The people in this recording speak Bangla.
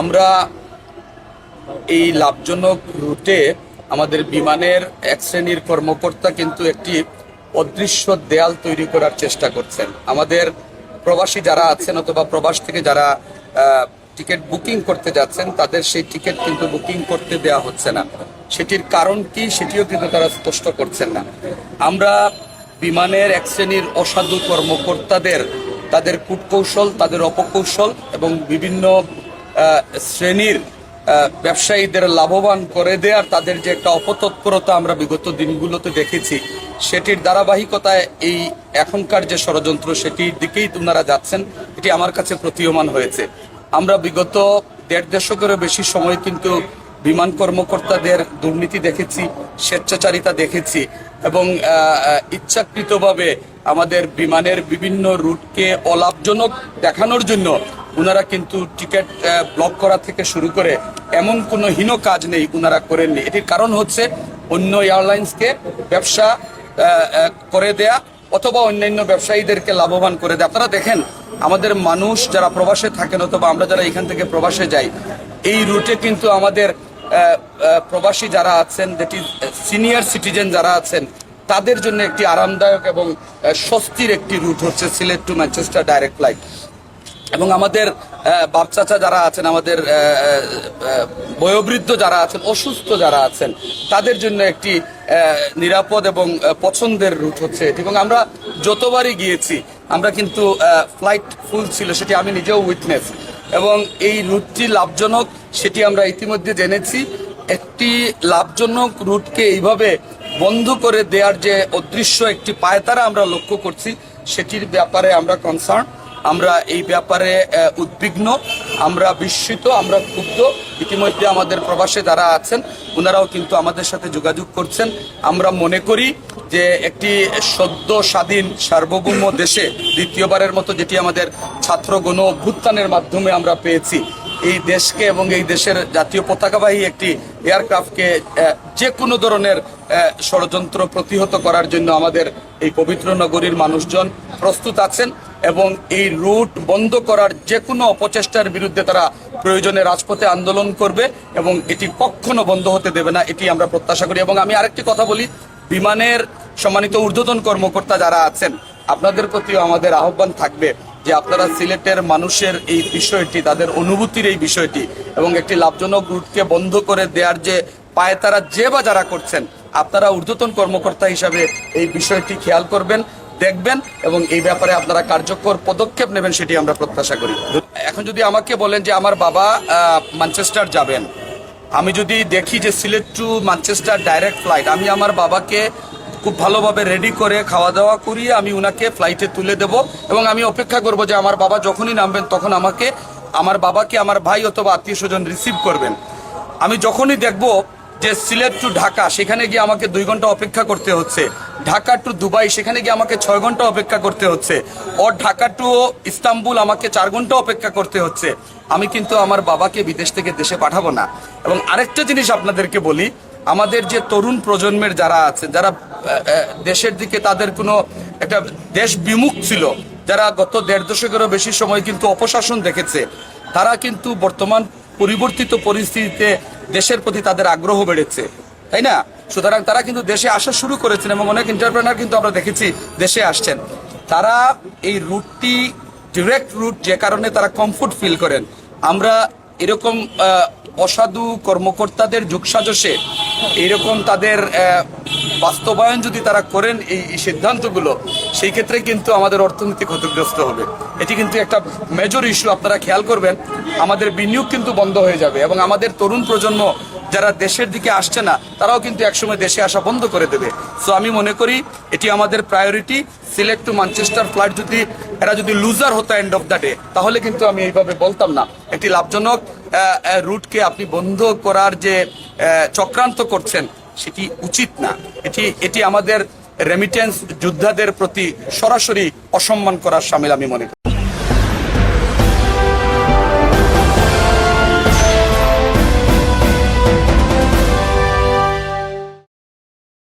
আমরা এই লাভজনক রুটে আমাদের বিমানের এক শ্রেণির কর্মকর্তা কিন্তু একটি অদৃশ্য দেয়াল তৈরি করার চেষ্টা করছেন। আমাদের প্রবাসী যারা আছেন অথবা প্রবাস থেকে যারা টিকিট বুকিং করতে যাচ্ছেন, তাদের সেই টিকিট কিন্তু বুকিং করতে দেওয়া হচ্ছে না। সেটির কারণ কি সেটিও কিন্তু তারা স্পষ্ট করছেন না। আমরা বিমানের এক শ্রেণির অসাধু কর্মকর্তাদের, তাদের কূটকৌশল, তাদের অপকৌশল এবং বিভিন্ন শ্রেণির ব্যবসায়ীদের লাভবান করে দেওয়ার তাদের যে একটা অপতৎপরতা আমরা বিগত দিনগুলোতে দেখেছি, সেটির ধারাবাহিকতায় এই এখনকার যে ষড়যন্ত্র, সেটির দিকেই তোমরা যাচ্ছেন, এটি আমার কাছে প্রতীয়মান হয়েছে। আমরা বিগত দেড় দশকেরও বেশি সময় কিন্তু বিমান কর্মকর্তাদের দুর্নীতি দেখেছি, স্বেচ্ছাচারিতা দেখেছি এবং ইচ্ছাকৃতভাবে আমাদের বিমানের বিভিন্ন রুটকে অলাভজনক দেখানোর জন্য ওনারা কিন্তু টিকিট ব্লক করা থেকে শুরু করে এমন কোনো হীন কাজ নেই ওনারা করেননি। এটির কারণ হচ্ছে অন্য এয়ারলাইন্সকে ব্যবসা করে দেয়া অথবা অন্যান্য ব্যবসায়ীদেরকে লাভবান করে দেয়। আপনারা দেখেন, আমাদের মানুষ যারা প্রবাসে থাকেন অথবা আমরা যারা এখান থেকে প্রবাসে যাই, এই রুটে কিন্তু আমাদের প্রবাসী যারা আছেন দ্যাট ইজ সিনিয়র সিটিজেন যারা আছেন তাদের জন্য একটি আরামদায়ক এবং স্বস্তির একটি রুট হচ্ছে Sylhet to Manchester direct flight. এবং আমাদের বাপ যারা আছেন, আমাদের বয়োবৃদ্ধ যারা আছেন, অসুস্থ যারা আছেন, তাদের জন্য একটি নিরাপদ এবং পছন্দের রুট হচ্ছে। এবং আমরা যতবারই গিয়েছি, আমরা কিন্তু ফ্লাইট ফুল ছিল, সেটি আমি নিজেও উইটনেস। এবং এই রুটটি লাভজনক, সেটি আমরা ইতিমধ্যে জেনেছি। একটি লাভজনক রুটকে এইভাবে বন্ধ করে দেওয়ার যে অদৃশ্য একটি পায়তারা আমরা লক্ষ্য করছি, সেটির ব্যাপারে আমরা কনসার্ন আমরা এই ব্যাপারে উদ্বিগ্ন। আমরা বিস্মিত, আমরা ক্ষুব্ধ। ইতিমধ্যে আমাদের প্রবাসে যারা আছেন ওনারাও কিন্তু আমাদের সাথে যোগাযোগ করছেন। আমরা মনে করি যে একটি সদ্য স্বাধীন সার্বভৌম দেশে দ্বিতীয়বারের মতো যেটি আমাদের ছাত্র গণ অভ্যুত্থানের মাধ্যমে আমরা পেয়েছি এই দেশকে এবং এই দেশের জাতীয় পতাকাবাহী একটি এয়ারক্রাফটকে যে কোনো ধরনের ষড়যন্ত্র প্রতিহত করার জন্য আমাদের এই পবিত্র নগরীর মানুষজন প্রস্তুত আছেন এবং এই রুট বন্ধ করার যে কোনো অপচেষ্টার বিরুদ্ধে তারা প্রয়োজনে রাজপথে আন্দোলন করবে এবং এটি কখনো বন্ধ হতে দেবে না, এটি আমরা প্রত্যাশা করি। এবং আমি আরেকটি কথা বলি, বিমানের সম্মানিত ঊর্ধ্বতন কর্মকর্তা যারা আছেন, আপনাদের প্রতিও আমাদের আহ্বান থাকবে। যে আপনারা সিলেটের মানুষের এই বিষয়টি, তাদের অনুভূতির এই বিষয়টি এবং একটি লাভজনক রুটকে বন্ধ করে দেওয়ার যে পায়তারা যে বা যারা করছেন, আপনারা ঊর্ধ্বতন কর্মকর্তা হিসাবে এই বিষয়টি খেয়াল করবেন, দেখবেন এবং এই ব্যাপারে আপনারা কার্যকর পদক্ষেপ নেবেন সেটি আমরা প্রত্যাশা করি। এখন যদি আমাকে বলেন যে আমার বাবা ম্যানচেস্টার যাবেন, আমি যদি দেখি যে Sylhet to Manchester direct flight, আমি আমার বাবাকে খুব ভালোভাবে রেডি করে খাওয়া দাওয়া করিয়ে আমি উনাকে ফ্লাইটে তুলে দেব এবং আমি অপেক্ষা করব যে আমার বাবা যখনই নামবেন তখন আমাকে, আমার বাবাকে, আমার ভাই অথবা আত্মীয় স্বজন রিসিভ করবেন। আমি যখনই দেখব যে সিলেট টু ঢাকা, সেখানে গিয়ে আমাকে দুই ঘণ্টা অপেক্ষা করতে হচ্ছে। ঢাকা টু দুবাই, সেখানে গিয়ে আমাকে ছয় ঘণ্টা অপেক্ষা করতে হচ্ছে। ও ঢাকা টু ইস্তাম্বুল, আমাকে চার ঘণ্টা অপেক্ষা করতে হচ্ছে। আমি কিন্তু আমার বাবাকে বিদেশ থেকে দেশে পাঠাবো না। এবং আরেকটা জিনিস আপনাদেরকে বলি আমাদের যে তরুণ প্রজন্মের যারা আছে, যারা দেশের দিকে তাদের কোনো একটা দেশ বিমুখ ছিল, যারা গত দেড় দশকেরও বেশি সময় কিন্তু অপশাসন দেখেছে, তারা কিন্তু বর্তমান পরিবর্তিত পরিস্থিতিতে দেশের প্রতি তাদের আগ্রহ বেড়েছে। তাই না? সুতরাং তারা কিন্তু দেশে আসা শুরু করেছেন এবং অনেক এন্টারপ্রেনার কিন্তু আমরা দেখেছি দেশে আসছেন। তারা এই রুটটি ডিরেক্ট রুট যে কারণে তারা কমফোর্ট ফিল করেন। আমরা এরকম অসাধু কর্মকর্তাদের যুগসাজসে এরকম তাদের বাস্তবায়ন যদি তারা করেন এই সিদ্ধান্তগুলো, সেই ক্ষেত্রে কিন্তু আমাদের অর্থনীতি ক্ষতিগ্রস্ত হবে। এটি কিন্তু একটা মেজর ইস্যু আপনারা খেয়াল করবেন। আমাদের বিনিয়োগ কিন্তু বন্ধ হয়ে যাবে এবং আমাদের তরুণ প্রজন্ম যারা দেশের দিকে আসছে না, তারাও কিন্তু একসময় দেশে আসা বন্ধ করে দেবে। সো আমি মনে করি এটি আমাদের priority select to Manchester flight যদি, এরা যদি লুজার হতো এন্ড অফ দ্য ডে তাহলে কিন্তু আমি এইভাবে বলতাম না। একটি লাভজনক রুটকে আপনি বন্ধ করার যে চক্রান্ত করছেন, সেটি উচিত না। এটি এটি আমাদের রেমিটেন্স যোদ্ধাদের প্রতি সরাসরি অসম্মান করার সামিল আমি মনে করি।